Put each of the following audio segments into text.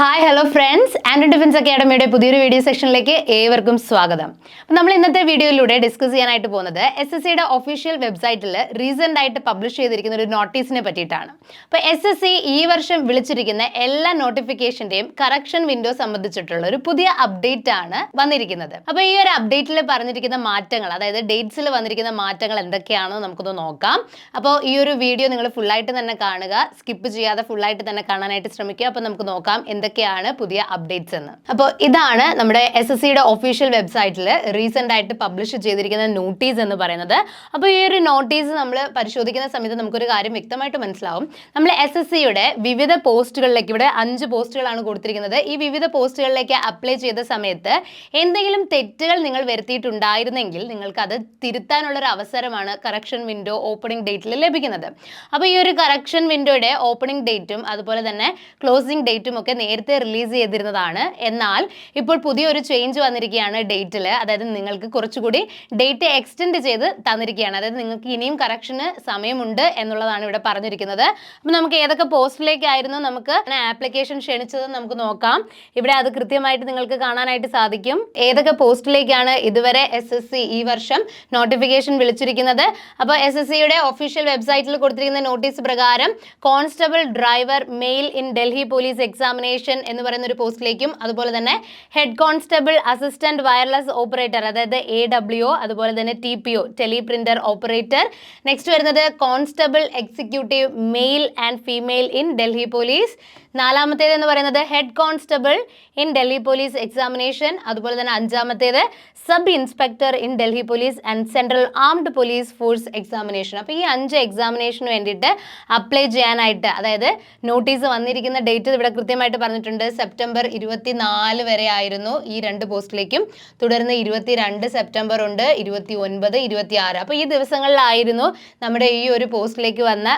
Hi hello friends and defence അക്കാഡമിയുടെ പുതിയൊരു video സെക്ഷനിലേക്ക് ഏവർക്കും സ്വാഗതം. നമ്മൾ ഇന്നത്തെ വീഡിയോയിലൂടെ ഡിസ്കസ് ചെയ്യാനായിട്ട് പോകുന്നത് എസ് എസ് സിയുടെ ഒഫീഷ്യൽ വെബ്സൈറ്റിൽ റീസെന്റ് ആയിട്ട് പബ്ലിഷ് ചെയ്തിരിക്കുന്ന ഒരു നോട്ടീസിനെ പറ്റിയിട്ടാണ്. അപ്പോൾ എസ് എസ് സി ഈ വർഷം വിളിച്ചിരിക്കുന്ന എല്ലാ നോട്ടിഫിക്കേഷന്റെയും കറക്ഷൻ വിൻഡോ സംബന്ധിച്ചിട്ടുള്ള ഒരു പുതിയ അപ്ഡേറ്റ് ആണ് വന്നിരിക്കുന്നത്. അപ്പോൾ ഈ ഒരു അപ്ഡേറ്റിൽ പറഞ്ഞിരിക്കുന്ന മാറ്റങ്ങൾ അതായത് ഡേറ്റ്സിൽ വന്നിരിക്കുന്ന മാറ്റങ്ങൾ എന്തൊക്കെയാണെന്ന് നമുക്കൊന്ന് നോക്കാം. അപ്പോൾ ഈ ഒരു വീഡിയോ നിങ്ങൾ ഫുള്ളായിട്ട് തന്നെ കാണുക. സ്കിപ്പ് ചെയ്യാതെ ഫുള്ളായിട്ട് തന്നെ കാണാനായിട്ട് ശ്രമിക്കുക. അപ്പോൾ നമുക്ക് നോക്കാം എന്തൊക്കെയാണ് പുതിയ അപ്ഡേറ്റ്സ് എന്ന്. അപ്പോൾ ഇതാണ് നമ്മുടെ എസ് എസ് സിയുടെ ഒഫീഷ്യൽ വെബ്സൈറ്റിൽ റീസെന്റ് ആയിട്ട് പബ്ലിഷ് ചെയ്തിരിക്കുന്ന നോട്ടീസ് എന്ന് പറയുന്നത്. അപ്പോൾ ഈ ഒരു നോട്ടീസ് നമ്മൾ പരിശോധിക്കുന്ന സമയത്ത് നമുക്കൊരു കാര്യം വ്യക്തമായിട്ട് മനസ്സിലാവും. നമ്മൾ എസ് എസ് സിയുടെ വിവിധ പോസ്റ്റുകളിലേക്ക് ഇവിടെ അഞ്ച് പോസ്റ്റുകളാണ് കൊടുത്തിരിക്കുന്നത്. ഈ വിവിധ പോസ്റ്റുകളിലേക്ക് അപ്ലൈ ചെയ്ത സമയത്ത് എന്തെങ്കിലും തെറ്റുകൾ നിങ്ങൾ വരുത്തിയിട്ടുണ്ടായിരുന്നെങ്കിൽ നിങ്ങൾക്ക് അത് തിരുത്താനുള്ള ഒരു അവസരമാണ് കറക്ഷൻ വിൻഡോ ഓപ്പണിംഗ് ഡേറ്റിൽ ലഭിക്കുന്നത്. അപ്പോൾ ഈ ഒരു കറക്ഷൻ വിൻഡോയുടെ ഓപ്പണിംഗ് ഡേറ്റും അതുപോലെ തന്നെ ക്ലോസിംഗ് ഡേറ്റും ഒക്കെ നേരത്തെ റിലീസ് ചെയ്തിരുന്നതാണ്. എന്നാൽ ഇപ്പോൾ പുതിയൊരു ചേഞ്ച് വന്നിരിക്കുകയാണ് ഡേറ്റിൽ അതായത് നിങ്ങൾക്ക് കുറച്ചുകൂടി ഡേറ്റ് എക്സ്റ്റെൻഡ് ചെയ്ത് തന്നിരിക്കുകയാണ്. അതായത് നിങ്ങൾക്ക് ഇനിയും കറക്ഷന് സമയമുണ്ട് എന്നുള്ളതാണ് ഇവിടെ പറഞ്ഞിരിക്കുന്നത്. അപ്പം നമുക്ക് ഏതൊക്കെ പോസ്റ്റിലേക്കായിരുന്നു നമുക്ക് ആപ്ലിക്കേഷൻ ക്ഷണിച്ചത് നമുക്ക് നോക്കാം. ഇവിടെ അത് കൃത്യമായിട്ട് നിങ്ങൾക്ക് കാണാനായിട്ട് സാധിക്കും. ഏതൊക്കെ പോസ്റ്റിലേക്കാണ് ഇതുവരെ എസ് എസ് സി ഈ വർഷം നോട്ടിഫിക്കേഷൻ വിളിച്ചിരിക്കുന്നത്? അപ്പോൾ എസ് എസ് സിയുടെ ഒഫീഷ്യൽ വെബ്സൈറ്റിൽ കൊടുത്തിരിക്കുന്ന നോട്ടീസ് പ്രകാരം constable driver male in Delhi police examination എന്ന് പറയുന്ന ഒരു പോസ്റ്റിലേക്കും അതുപോലെ തന്നെ head constable assistant wireless operator അതായത് എ ഡബ്ല്യു അതുപോലെ തന്നെ T P O teleprinter operator. Next വരുന്നത് constable executive male and female in Delhi police. നാലാമത്തേത് എന്ന് പറയുന്നത് head constable in Delhi police examination അതുപോലെ തന്നെ അഞ്ചാമത്തേത് sub inspector in Delhi police and central armed police force examination. അപ്പോൾ ഈ അഞ്ച് എക്സാമിനേഷന് വേണ്ടിയിട്ട് അപ്ലൈ ചെയ്യാനായിട്ട് അതായത് നോട്ടീസ് വന്നിരിക്കുന്ന ഡേറ്റ് ഇവിടെ കൃത്യമായിട്ട് പറഞ്ഞിട്ടുണ്ട്. സെപ്റ്റംബർ ഇരുപത്തി നാല് വരെ ആയിരുന്നു ഈ രണ്ട് പോസ്റ്റിലേക്കും. തുടർന്ന് ഇരുപത്തി രണ്ട് സെപ്റ്റംബർ ഉണ്ട് ഇരുപത്തി ഒൻപത് ഇരുപത്തി ആറ് അപ്പോൾ ഈ ദിവസങ്ങളിലായിരുന്നു നമ്മുടെ ഈ ഒരു പോസ്റ്റിലേക്ക് വന്ന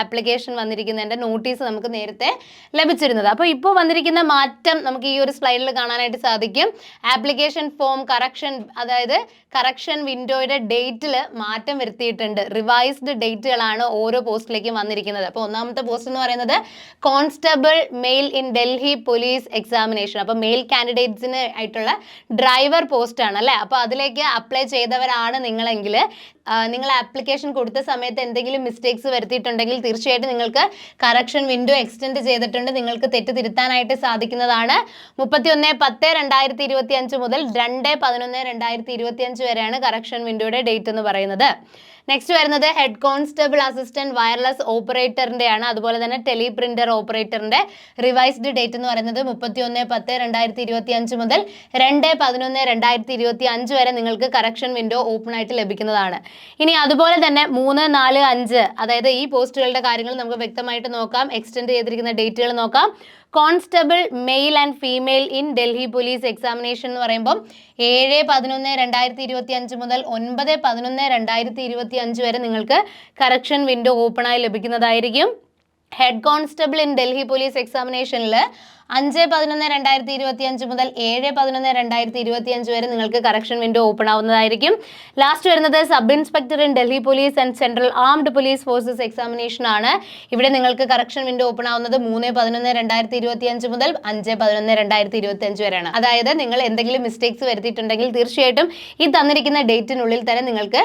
ആപ്ലിക്കേഷൻ വന്നിരിക്കുന്നതിന്റെ നോട്ടീസ് നമുക്ക് നേരത്തെ ലഭിച്ചിരുന്നത്. അപ്പോൾ ഇപ്പോൾ വന്നിരിക്കുന്ന മാറ്റം നമുക്ക് ഈ ഒരു സ്ലൈഡിൽ കാണാനായിട്ട് സാധിക്കും. ആപ്ലിക്കേഷൻ ഫോം കറക്ഷൻ അതായത് കറക്ഷൻ വിൻഡോയുടെ ഡേറ്റിൽ മാറ്റം വരുത്തിയിട്ടുണ്ട്. റിവൈസ്ഡ് ഡേറ്റുകളാണ് ഓരോ പോസ്റ്റിലേക്കും വന്നിരിക്കുന്നത്. അപ്പോൾ ഒന്നാമത്തെ പോസ്റ്റ് എന്ന് പറയുന്നത് constable male in Delhi police examination അപ്പോൾ മെയിൽ കാൻഡിഡേറ്റ്സിന് ആയിട്ടുള്ള ഡ്രൈവർ പോസ്റ്റ് ആണ് അല്ലേ? അപ്പോൾ അതിലേക്ക് അപ്ലൈ ചെയ്തവരാണ് നിങ്ങളെങ്കിൽ. നിങ്ങൾ ആപ്ലിക്കേഷൻ കൊടുത്ത സമയത്ത് എന്തെങ്കിലും മിസ്റ്റേക്സ് വരുത്തിയിട്ടുണ്ടെങ്കിൽ തീർച്ചയായിട്ടും നിങ്ങൾക്ക് കറക്ഷൻ വിൻഡോ എക്സ്റ്റെൻഡ് ചെയ്തിട്ടുണ്ട്. നിങ്ങൾക്ക് തെറ്റ് തിരുത്താനായിട്ട് സാധിക്കുന്നതാണ്. മുപ്പത്തി ഒന്ന് പത്ത് രണ്ടായിരത്തി ഇരുപത്തി അഞ്ച് മുതൽ രണ്ട് പതിനൊന്ന് രണ്ടായിരത്തി ഇരുപത്തി അഞ്ച് വരെയാണ് കറക്ഷൻ വിൻഡോയുടെ ഡേറ്റ് എന്ന് പറയുന്നത്. നെക്സ്റ്റ് വരുന്നത് ഹെഡ് കോൺസ്റ്റബിൾ അസിസ്റ്റന്റ് വയർലെസ് ഓപ്പറേറ്ററിന്റെ ആണ് അതുപോലെ തന്നെ ടെലി പ്രിന്റർ ഓപ്പറേറ്ററിന്റെ റിവൈസ്ഡ് ഡേറ്റ് എന്ന് പറയുന്നത് മുപ്പത്തി ഒന്ന് പത്ത് രണ്ടായിരത്തി ഇരുപത്തി അഞ്ച് മുതൽ രണ്ട് പതിനൊന്ന് രണ്ടായിരത്തി ഇരുപത്തി അഞ്ച് വരെ നിങ്ങൾക്ക് കറക്ഷൻ വിൻഡോ ഓപ്പൺ ആയിട്ട് ലഭിക്കുന്നതാണ്. ഇനി അതുപോലെ തന്നെ മൂന്ന് നാല് അഞ്ച് അതായത് ഈ പോസ്റ്റുകളുടെ കാര്യങ്ങൾ നമുക്ക് വ്യക്തമായിട്ട് നോക്കാം എക്സ്റ്റെൻഡ് ചെയ്തിരിക്കുന്ന ഡേറ്റുകൾ നോക്കാം. Constable male and female in Delhi police examination എന്ന് പറയുമ്പോൾ ഏഴ് പതിനൊന്ന് രണ്ടായിരത്തി ഇരുപത്തി അഞ്ച് മുതൽ ഒൻപത് പതിനൊന്ന് രണ്ടായിരത്തി ഇരുപത്തി അഞ്ച് വരെ നിങ്ങൾക്ക് കറക്ഷൻ വിൻഡോ ഓപ്പണായി ലഭിക്കുന്നതായിരിക്കും. Head constable in Delhi police എക്സാമിനേഷനിൽ അഞ്ച് പതിനൊന്ന് രണ്ടായിരത്തി ഇരുപത്തി അഞ്ച് മുതൽ ഏഴ് പതിനൊന്ന് രണ്ടായിരത്തി ഇരുപത്തി അഞ്ച് വരെ നിങ്ങൾക്ക് കറക്ഷൻ വിൻഡോ ഓപ്പൺ ആവുന്നതായിരിക്കും. ലാസ്റ്റ് വരുന്നത് sub inspector in Delhi police and central armed police forces examination ആണ്. ഇവിടെ നിങ്ങൾക്ക് കറക്ഷൻ വിൻഡോ ഓപ്പൺ ആവുന്നത് മൂന്ന് പതിനൊന്ന് രണ്ടായിരത്തി ഇരുപത്തി അഞ്ച് മുതൽ അഞ്ച് പതിനൊന്ന് രണ്ടായിരത്തി ഇരുപത്തി അഞ്ച് വരെയാണ്. അതായത് നിങ്ങൾ എന്തെങ്കിലും മിസ്റ്റേക്സ് വരുത്തിയിട്ടുണ്ടെങ്കിൽ തീർച്ചയായിട്ടും ഈ തന്നിരിക്കുന്ന ഡേറ്റിനുള്ളിൽ തന്നെ നിങ്ങൾക്ക്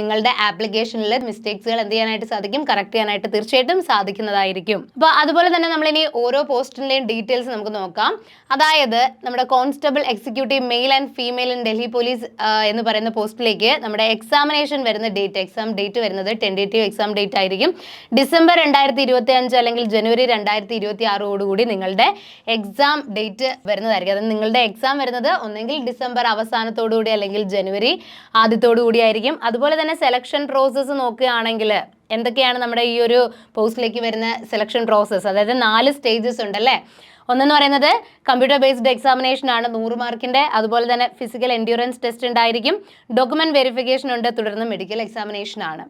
നിങ്ങളുടെ ആപ്ലിക്കേഷനിൽ മിസ്റ്റേക്സുകൾ എന്ത് ചെയ്യാനായിട്ട് സാധിക്കും? കറക്റ്റ് ചെയ്യാനായിട്ട് തീർച്ചയായിട്ടും സാധിക്കുന്നതായിരിക്കും. അപ്പോൾ അതുപോലെ തന്നെ നമ്മളിനി ഓരോ പോസ്റ്റിന്റെയും ഡീറ്റെയിൽസ് നമുക്ക് നോക്കാം. അതായത് നമ്മുടെ constable executive male and female in Delhi police എന്ന് പറയുന്ന പോസ്റ്റിലേക്ക് നമ്മുടെ എക്സാമിനേഷൻ വരുന്ന ഡേറ്റ് എക്സാം ഡേറ്റ് വരുന്നത് ടെൻഡേറ്റീവ് എക്സാം ഡേറ്റ് ആയിരിക്കും. ഡിസംബർ രണ്ടായിരത്തി ഇരുപത്തി അഞ്ച് അല്ലെങ്കിൽ ജനുവരി രണ്ടായിരത്തി ഇരുപത്തി ആറോടുകൂടി നിങ്ങളുടെ എക്സാം ഡേറ്റ് വരുന്നതായിരിക്കും. അതായത് നിങ്ങളുടെ എക്സാം വരുന്നത് ഒന്നെങ്കിൽ ഡിസംബർ അവസാനത്തോടുകൂടി അല്ലെങ്കിൽ ജനുവരി ആദ്യത്തോടുകൂടി ആയിരിക്കും. അതുപോലെ തന്നെ സെലക്ഷൻ പ്രോസസ്സ് നോക്കുകയാണെങ്കിൽ എന്തൊക്കെയാണ് നമ്മുടെ ഈ ഒരു പോസ്റ്റിലേക്ക് വരുന്ന സെലക്ഷൻ പ്രോസസ്സ് അതായത് നാല് സ്റ്റേജസ് ഉണ്ടല്ലേ? ഒന്നെന്ന് പറയുന്നത് കമ്പ്യൂട്ടർ ബേസ്ഡ് എക്സാമിനേഷൻ ആണ് നൂറ് മാർക്കിന്റെ അതുപോലെ തന്നെ ഫിസിക്കൽ എൻഡ്യൂറൻസ് ടെസ്റ്റ് ഉണ്ടായിരിക്കും. ഡോക്യുമെന്റ് വെരിഫിക്കേഷൻ ഉണ്ട് തുടർന്ന് മെഡിക്കൽ എക്സാമിനേഷൻ ആണ്.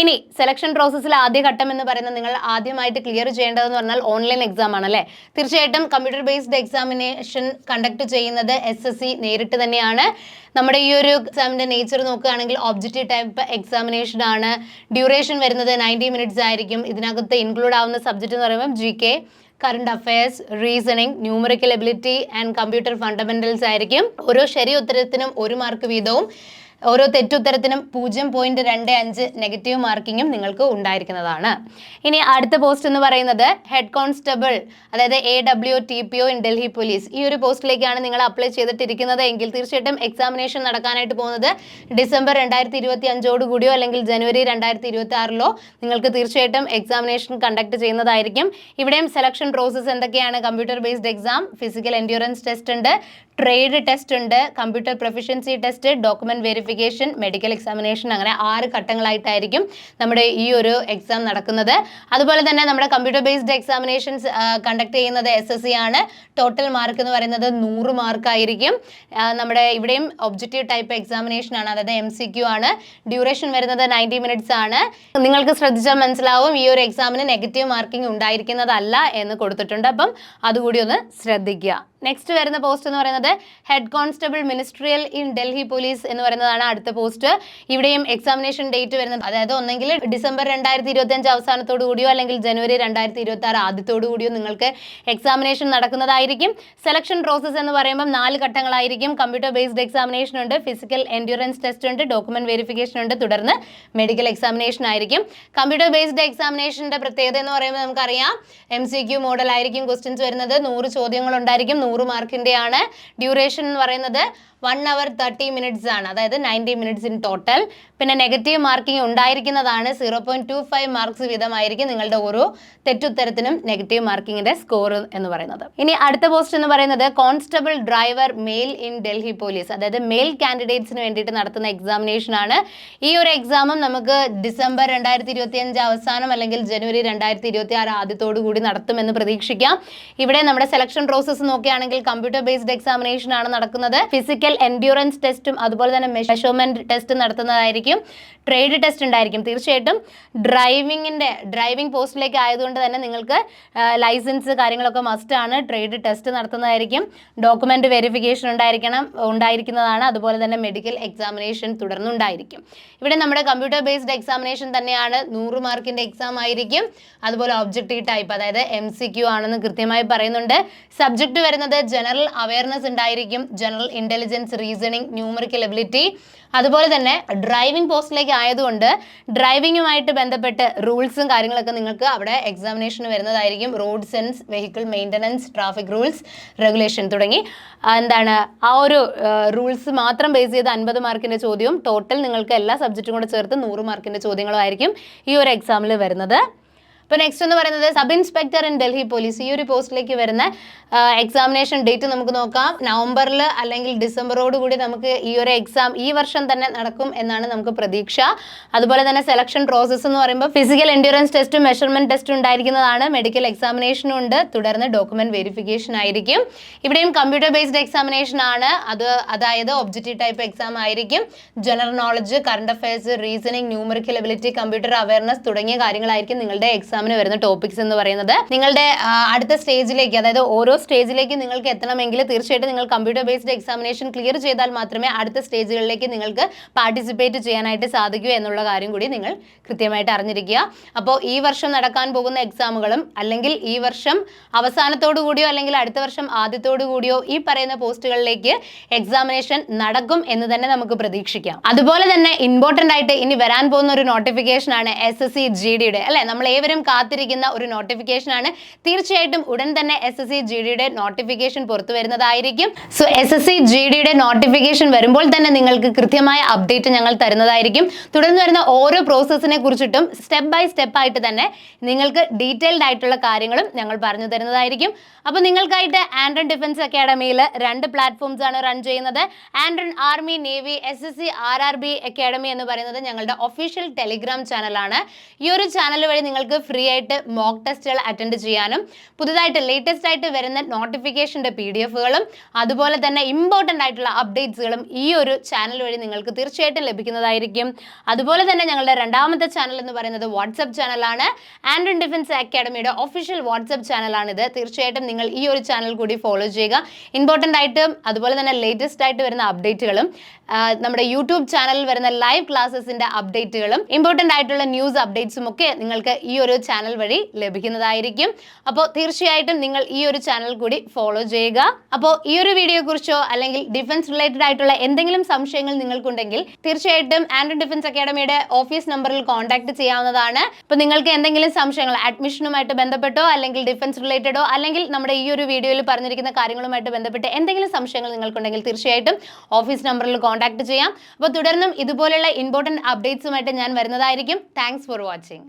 ഇനി സെലക്ഷൻ പ്രോസസ്സിൽ ആദ്യ ഘട്ടം എന്ന് പറയുന്നത് നിങ്ങൾ ആദ്യമായിട്ട് ക്ലിയർ ചെയ്യേണ്ടതെന്ന് പറഞ്ഞാൽ ഓൺലൈൻ എക്സാം ആണ് അല്ലേ? തീർച്ചയായിട്ടും കമ്പ്യൂട്ടർ ബേസ്ഡ് എക്സാമിനേഷൻ കണ്ടക്ട് ചെയ്യുന്നത് എസ് എസ് സി നേരിട്ട് തന്നെയാണ്. നമ്മുടെ ഈ ഒരു എക്സാമിന്റെ നേച്ചർ നോക്കുകയാണെങ്കിൽ ഒബ്ജക്റ്റീവ് ടൈപ്പ് എക്സാമിനേഷൻ ആണ്. ഡ്യൂറേഷൻ വരുന്നത് നയന്റി മിനിറ്റ്സ് ആയിരിക്കും. ഇതിനകത്ത് ഇൻക്ലൂഡ് ആവുന്ന സബ്ജക്റ്റ് എന്ന് പറയുമ്പോൾ G K current affairs reasoning numerical ability and computer fundamentals ആയിരിക്കും. ഓരോ ശരി ഉത്തരത്തിനും ഒരു മാർക്ക് വീതവും. ഓരോ തെറ്റുത്തരത്തിനും പൂജ്യം പോയിന്റ് രണ്ട് അഞ്ച് നെഗറ്റീവ് മാർക്കിങ്ങും നിങ്ങൾക്ക് ഉണ്ടായിരിക്കുന്നതാണ്. ഇനി അടുത്ത പോസ്റ്റ് എന്ന് പറയുന്നത് ഹെഡ് കോൺസ്റ്റബിൾ അതായത് A W T P O in Delhi police ഈ ഒരു പോസ്റ്റിലേക്കാണ് നിങ്ങൾ അപ്ലൈ ചെയ്തിട്ടിരിക്കുന്നത് എങ്കിൽ തീർച്ചയായിട്ടും എക്സാമിനേഷൻ നടക്കാനായിട്ട് പോകുന്നത് ഡിസംബർ രണ്ടായിരത്തി ഇരുപത്തി അഞ്ചോട് കൂടിയോ അല്ലെങ്കിൽ ജനുവരി രണ്ടായിരത്തി ഇരുപത്തി ആറിലോ നിങ്ങൾക്ക് തീർച്ചയായിട്ടും എക്സാമിനേഷൻ കണ്ടക്ട് ചെയ്യുന്നതായിരിക്കും. ഇവിടെയും സെലക്ഷൻ പ്രോസസ്സ് എന്തൊക്കെയാണ്? Computer based exam physical endurance test ഉണ്ട്. ട്രേഡ് ടെസ്റ്റ് ഉണ്ട് computer proficiency test document verification medical examination അങ്ങനെ ആറ് ഘട്ടങ്ങളായിട്ടായിരിക്കും നമ്മുടെ ഈ ഒരു എക്സാം നടക്കുന്നത്. അതുപോലെ തന്നെ നമ്മുടെ കമ്പ്യൂട്ടർ ബേസ്ഡ് എക്സാമിനേഷൻസ് കണ്ടക്ട് ചെയ്യുന്നത് എസ് എസ് സി ആണ്. ടോട്ടൽ മാർക്ക് എന്ന് പറയുന്നത് നൂറ് മാർക്കായിരിക്കും നമ്മുടെ ഇവിടെയും ഒബ്ജക്റ്റീവ് ടൈപ്പ് എക്സാമിനേഷൻ ആണ് അതായത് എം സി ക്യു ആണ്. ഡ്യൂറേഷൻ വരുന്നത് നയന്റി മിനിറ്റ്സ് ആണ്. നിങ്ങൾക്ക് ശ്രദ്ധിച്ചാൽ മനസ്സിലാവും ഈ ഒരു എക്സാമിന് നെഗറ്റീവ് മാർക്കിംഗ് ഉണ്ടായിരിക്കുന്നതല്ല എന്ന് കൊടുത്തിട്ടുണ്ട്. അപ്പം അതുകൂടി ഒന്ന് ശ്രദ്ധിക്കുക. നെക്സ്റ്റ് വരുന്ന പോസ്റ്റ് എന്ന് പറയുന്നത് head constable ministerial in Delhi police എന്ന് പറയുന്നതാണ് അടുത്ത പോസ്റ്റ് ഇവിടെയും എക്സാമിനേഷൻ ഡേറ്റ് വരുന്നത്. അതായത് ഒന്നെങ്കിൽ ഡിസംബർ രണ്ടായിരത്തി ഇരുപത്തി അഞ്ച് അവസാനത്തോടു കൂടിയോ അല്ലെങ്കിൽ ജനുവരി രണ്ടായിരത്തി ഇരുപത്തി ആറ് ആദ്യത്തോടു കൂടിയോ നിങ്ങൾക്ക് എക്സാമിനേഷൻ നടക്കുന്നതായിരിക്കും. സെലക്ഷൻ പ്രോസസ്സ് എന്ന് പറയുമ്പോൾ നാല് ഘട്ടങ്ങളായിരിക്കും. കമ്പ്യൂട്ടർ ബേസ്ഡ് എക്സാമിനേഷൻ ഉണ്ട് ഫിസിക്കൽ എൻഡ്യൂറൻസ് ടെസ്റ്റ് ഉണ്ട് ഡോക്യുമെന്റ് വെരിഫിക്കേഷൻ ഉണ്ട് തുടർന്ന് മെഡിക്കൽ എക്സാമിനേഷൻ ആയിരിക്കും. കമ്പ്യൂട്ടർ ബേസ്ഡ് എക്സാമിനേഷന്റെ പ്രത്യേകത എന്ന് പറയുമ്പോൾ നമുക്കറിയാം. എം സി ക്യു മോഡൽ ആയിരിക്കും ക്വസ്റ്റ്യൻസ് വരുന്നത്. നൂറ് ചോദ്യങ്ങൾ ഉണ്ടായിരിക്കും. നൂറ് മാർക്കിന്റെയാണ് ഡ്യൂറേഷൻ എന്ന് പറയുന്നത്. വൺ അവർ തേർട്ടി മിനിറ്റ്സ് ആണ്. അതായത് നയന്റി മിനിറ്റ്സ് ഇൻ ടോട്ടൽ പിന്നെ നെഗറ്റീവ് മാർക്കിംഗ് ഉണ്ടായിരിക്കുന്നതാണ്. Zero point two five marks വീതമായിരിക്കും നിങ്ങളുടെ ഓരോ തെറ്റുത്തരത്തിനും നെഗറ്റീവ് മാർക്കിങ്ങിന്റെ സ്കോർ എന്ന് പറയുന്നത്. ഇനി അടുത്ത പോസ്റ്റ് എന്ന് പറയുന്നത് constable driver male in Delhi police അതായത് മെയിൽ കാൻഡിഡേറ്റ്സിന് വേണ്ടിയിട്ട് നടത്തുന്ന എക്സാമിനേഷൻ ആണ്. ഈ ഒരു എക്സാമും നമുക്ക് ഡിസംബർ രണ്ടായിരത്തി ഇരുപത്തി അഞ്ച് അവസാനം അല്ലെങ്കിൽ ജനുവരി രണ്ടായിരത്തി ഇരുപത്തി ആറ് ആദ്യത്തോടു കൂടി നടത്തുമെന്ന് പ്രതീക്ഷിക്കാം. ഇവിടെ നമ്മുടെ സെലക്ഷൻ പ്രോസസ്സ് നോക്കുകയാണെങ്കിൽ കമ്പ്യൂട്ടർ ബേസ്ഡ് എക്സാമിനേഷൻ ആണ് നടക്കുന്നത്. ഫിസിക്കൽ എൻഡ്യൂറൻസ് ടെസ്റ്റും അതുപോലെ തന്നെ മെഷർമെന്റ് ടെസ്റ്റ് നടത്തുന്നതായിരിക്കും. ട്രേഡ് ടെസ്റ്റ് ഉണ്ടായിരിക്കും. തീർച്ചയായിട്ടും ഡ്രൈവിങ്ങിന്റെ ഡ്രൈവിംഗ് പോസ്റ്റിലേക്ക് ആയതുകൊണ്ട് തന്നെ നിങ്ങൾക്ക് ലൈസൻസ് കാര്യങ്ങളൊക്കെ മസ്റ്റ് ആണ്. ട്രേഡ് ടെസ്റ്റ് നടത്തുന്നതായിരിക്കും. ഡോക്യുമെന്റ് വെരിഫിക്കേഷൻ ഉണ്ടായിരിക്കണം ഉണ്ടായിരിക്കുന്നതാണ്. അതുപോലെ തന്നെ മെഡിക്കൽ എക്സാമിനേഷൻ തുടർന്നുണ്ടായിരിക്കും. ഇവിടെ നമ്മുടെ കമ്പ്യൂട്ടർ ബേസ്ഡ് എക്സാമിനേഷൻ തന്നെയാണ്. നൂറ് മാർക്കിന്റെ എക്സാം ആയിരിക്കും. അതുപോലെ ഒബ്ജക്റ്റീവ് ടൈപ്പ് അതായത് എം സി ക്യു ആണെന്ന് കൃത്യമായി പറയുന്നുണ്ട്. സബ്ജക്ട് വരുന്നത് ജനറൽ അവയർനെസ് ഉണ്ടായിരിക്കും general intelligence reasoning numerical ability അതുപോലെ തന്നെ ഡ്രൈവിംഗ് പോസ്റ്റിലേക്ക് ആയതുകൊണ്ട് ഡ്രൈവിങ്ങുമായിട്ട് ബന്ധപ്പെട്ട് റൂൾസും കാര്യങ്ങളൊക്കെ നിങ്ങൾക്ക് അവിടെ എക്സാമിനേഷന് വരുന്നതായിരിക്കും. Road sense vehicle maintenance traffic rules regulation തുടങ്ങി. എന്താണ് ആ ഒരു റൂൾസ് മാത്രം ബേസ് ചെയ്ത് അൻപത് മാർക്കിന്റെ ചോദ്യവും ടോട്ടൽ നിങ്ങൾക്ക് എല്ലാ സബ്ജക്റ്റും കൂടെ ചേർത്ത് നൂറ് മാർക്കിന്റെ ചോദ്യങ്ങളുമായിരിക്കും ഈ ഒരു എക്സാമിൽ വരുന്നത്. ഇപ്പോൾ നെക്സ്റ്റ് എന്ന് പറയുന്നത് sub inspector in Delhi police ഈ ഒരു പോസ്റ്റിലേക്ക് വരുന്ന എക്സാമിനേഷൻ ഡേറ്റ് നമുക്ക് നോക്കാം. നവംബറിൽ അല്ലെങ്കിൽ ഡിസംബറോട് കൂടി നമുക്ക് ഈ ഒരു എക്സാം ഈ വർഷം തന്നെ നടക്കും എന്നാണ് നമുക്ക് പ്രതീക്ഷ. അതുപോലെ തന്നെ സെലക്ഷൻ പ്രോസസ്സ് എന്ന് പറയുമ്പോൾ ഫിസിക്കൽ എൻഡ്യൂറൻസ് ടെസ്റ്റും മെഷർമെന്റ് ടെസ്റ്റും ഉണ്ടായിരിക്കുന്നതാണ്. മെഡിക്കൽ എക്സാമിനേഷനും ഉണ്ട്. തുടർന്ന് ഡോക്യുമെന്റ് വെരിഫിക്കേഷൻ ആയിരിക്കും. ഇവിടെയും കമ്പ്യൂട്ടർ ബേസ്ഡ് എക്സാമിനേഷൻ ആണ്. അത് അതായത് ഒബ്ജക്റ്റീവ് ടൈപ്പ് എക്സാം ആയിരിക്കും. General knowledge current affairs reasoning numerical ability computer awareness തുടങ്ങിയ കാര്യങ്ങളായിരിക്കും നിങ്ങളുടെ എക്സാമിന് വരുന്ന ടോപ്പിക്സ് എന്ന് പറയുന്നത് നിങ്ങളുടെ അടുത്ത സ്റ്റേജിലേക്ക് അതായത് ഓരോ സ്റ്റേജിലേക്ക് നിങ്ങൾക്ക് എത്തണമെങ്കിൽ തീർച്ചയായിട്ടും നിങ്ങൾ കമ്പ്യൂട്ടർ ബേസ്ഡ് എക്സാമിനേഷൻ ക്ലിയർ ചെയ്താൽ മാത്രമേ അടുത്ത സ്റ്റേജുകളിലേക്ക് നിങ്ങൾക്ക് പാർട്ടിസിപ്പേറ്റ് ചെയ്യാനായിട്ട് സാധിക്കൂ എന്നുള്ള കാര്യം കൂടി നിങ്ങൾ കൃത്യമായിട്ട് അറിഞ്ഞിരിക്കുക. അപ്പോൾ ഈ വർഷം നടക്കാൻ പോകുന്ന എക്സാമുകളും അല്ലെങ്കിൽ ഈ വർഷം അവസാനത്തോടു കൂടിയോ അല്ലെങ്കിൽ അടുത്ത വർഷം ആദ്യത്തോടു കൂടിയോ ഈ പറയുന്ന പോസ്റ്റുകളിലേക്ക് എക്സാമിനേഷൻ നടക്കും എന്ന് തന്നെ നമുക്ക് പ്രതീക്ഷിക്കാം. അതുപോലെ തന്നെ ഇമ്പോർട്ടന്റ് ആയിട്ട് ഇനി വരാൻ പോകുന്ന ഒരു നോട്ടിഫിക്കേഷൻ ആണ് എസ് എസ് സി ജി ഡിയുടെ അല്ലെ? നമ്മൾ ഏവരും കാത്തിരിക്കുന്ന ഒരു നോട്ടിഫിക്കേഷൻ ആണ് തീർച്ചയായിട്ടും ഉടൻ തന്നെ എസ് എസ് സി ജി ഡിയുടെ നോട്ടിഫിക്കേഷൻ പുറത്തു വരുന്നതായിരിക്കും so S S C G ഡിയുടെ നോട്ടിഫിക്കേഷൻ വരുമ്പോൾ തന്നെ നിങ്ങൾക്ക് കൃത്യമായ അപ്ഡേറ്റ് ഞങ്ങൾ തരുന്നതായിരിക്കും. തുടർന്ന് വരുന്ന ഓരോ പ്രോസസ്സിനെ കുറിച്ചിട്ടും സ്റ്റെപ്പ് ബൈ സ്റ്റെപ്പ് ആയിട്ട് തന്നെ നിങ്ങൾക്ക് ഡീറ്റെയിൽഡ് ആയിട്ടുള്ള കാര്യങ്ങളും ഞങ്ങൾ പറഞ്ഞു തരുന്നതായിരിക്കും. അപ്പോൾ നിങ്ങൾക്കായിട്ട് ആൻഡ്രൻ ഡിഫൻസ് അക്കാഡമിയിൽ രണ്ട് പ്ലാറ്റ്ഫോംസ് ആണ് റൺ ചെയ്യുന്നത്. ആൻഡ്രൻ army navy S S C R R B academy എന്ന് പറയുന്നത് ഞങ്ങളുടെ ഒഫീഷ്യൽ ടെലിഗ്രാം ചാനലാണ് ഈ ഒരു ചാനൽ വഴി നിങ്ങൾക്ക് ഫ്രീ ആയിട്ട് മോക്ക് ടെസ്റ്റുകൾ അറ്റൻഡ് ചെയ്യാനും പുതുതായിട്ട് ലേറ്റസ്റ്റ് ആയിട്ട് വരുന്ന നോട്ടിഫിക്കേഷന്റെ പി ഡി എഫുകളും അതുപോലെ തന്നെ ഇമ്പോർട്ടന്റ് ആയിട്ടുള്ള അപ്ഡേറ്റ്സുകളും ഈ ഒരു ചാനൽ വഴി നിങ്ങൾക്ക് തീർച്ചയായിട്ടും ലഭിക്കുന്നതായിരിക്കും. അതുപോലെ തന്നെ ഞങ്ങളുടെ രണ്ടാമത്തെ ചാനൽ എന്ന് പറയുന്നത് വാട്സപ്പ് ചാനലാണ് ആൻഡ് ഡിഫൻസ് അക്കാഡമിയുടെ ഒഫീഷ്യൽ വാട്സപ്പ് ചാനലാണിത് തീർച്ചയായിട്ടും നിങ്ങൾ ഈ ഒരു ചാനൽ കൂടി ഫോളോ ചെയ്യുക. ഇമ്പോർട്ടന്റ് ആയിട്ടും അതുപോലെ തന്നെ ലേറ്റസ്റ്റ് ആയിട്ട് വരുന്ന അപ്ഡേറ്റുകളും നമ്മുടെ യൂട്യൂബ് ചാനലിൽ വരുന്ന ലൈവ് ക്ലാസ്സസിന്റെ അപ്ഡേറ്റുകളും ഇമ്പോർട്ടന്റ് ആയിട്ടുള്ള ന്യൂസ് അപ്ഡേറ്റ്സും ഒക്കെ നിങ്ങൾക്ക് ഈ ഒരു ചാനൽ വഴി ലഭിക്കുന്നതായിരിക്കും. അപ്പോൾ തീർച്ചയായിട്ടും നിങ്ങൾ ഈ ഒരു ചാനൽ കൂടി ഫോളോ ചെയ്യുക. അപ്പോൾ ഈ ഒരു വീഡിയോ കുറിച്ചോ അല്ലെങ്കിൽ ഡിഫൻസ് റിലേറ്റഡ് ആയിട്ടുള്ള എന്തെങ്കിലും സംശയങ്ങൾ നിങ്ങൾക്കുണ്ടെങ്കിൽ തീർച്ചയായിട്ടും ആൻഡ് ഡിഫൻസ് അക്കാഡമിയുടെ ഓഫീസ് നമ്പറിൽ കോൺടാക്ട് ചെയ്യാവുന്നതാണ്. അപ്പോൾ നിങ്ങൾക്ക് എന്തെങ്കിലും സംശയങ്ങൾ അഡ്മിഷനുമായിട്ട് ബന്ധപ്പെട്ടോ അല്ലെങ്കിൽ ഡിഫൻസ് റിലേറ്റഡോ അല്ലെങ്കിൽ നമ്മുടെ ഈ ഒരു വീഡിയോയിൽ പറഞ്ഞിരിക്കുന്ന കാര്യങ്ങളുമായിട്ട് ബന്ധപ്പെട്ട് എന്തെങ്കിലും സംശയങ്ങൾ നിങ്ങൾക്കുണ്ടെങ്കിൽ തീർച്ചയായിട്ടും ഓഫീസ് നമ്പറിൽ കോൺടാക്ട് ചെയ്യാം. അപ്പോൾ തുടർന്നും ഇതുപോലുള്ള ഇമ്പോർട്ടന്റ് അപ്ഡേറ്റ്സുമായിട്ട് ഞാൻ വരുന്നതായിരിക്കും. Thanks for watching